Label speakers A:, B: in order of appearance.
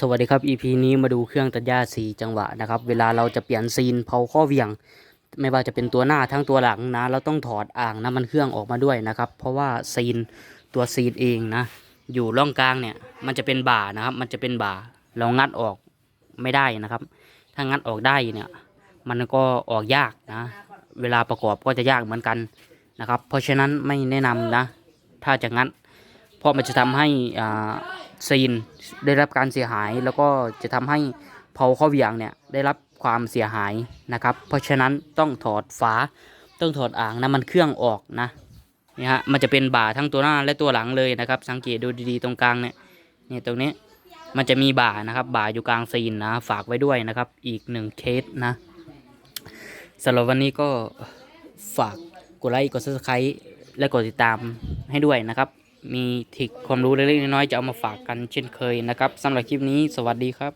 A: สวัสดีครับ EP นี้มาดูเครื่องตัดหญ้าสีจังหวะนะครับ เวลาเราจะเปลี่ยนซีนเผาข้อเวียง ไม่ว่าจะเป็นตัวหน้าทั้งตัวหลังนะ เราต้องถอดอ่างน้ำมันเครื่องออกมาด้วยนะครับ เพราะว่าซีนตัวซีนเองนะ อยู่ร่องกลางเนี่ย มันจะเป็นบ่านะครับ มันจะเป็นบ่า เรางัดออกไม่ได้นะครับ ถ้างัดออกได้เนี่ย มันก็ออกยากนะ เวลาประกอบก็จะยากเหมือนกันนะครับ เพราะฉะนั้นไม่แนะนำนะ ถ้าจะงัด เพราะมันจะทำให้อ่า ซีนได้รับการเสียหาย แล้วก็จะทำให้เผาข้อเหวี่ยงเนี่ยได้รับความเสียหายนะครับ เพราะฉะนั้นต้องถอดฝาต้องถอดอ่างน้ำมันเครื่องออกนะนี่ฮะมันจะเป็นบ่าทั้งตัวหน้าและตัวหลังเลยนะครับ สังเกตดูดีๆตรงกลางเนี่ยนี่ตรงนี้มันจะมีบ่านะครับบ่าอยู่กลางซีนนะฝากไว้ด้วยนะครับ อีกหนึ่งเคสนะสำหรับวันนี้ก็ฝากกดไลค์กด subscribe และกดติดตามให้ด้วยนะครับ มีทิกความรู้เล็กๆน้อยๆจะเอามาฝากกันเช่นเคยนะครับสำหรับคลิปนี้สวัสดีครับ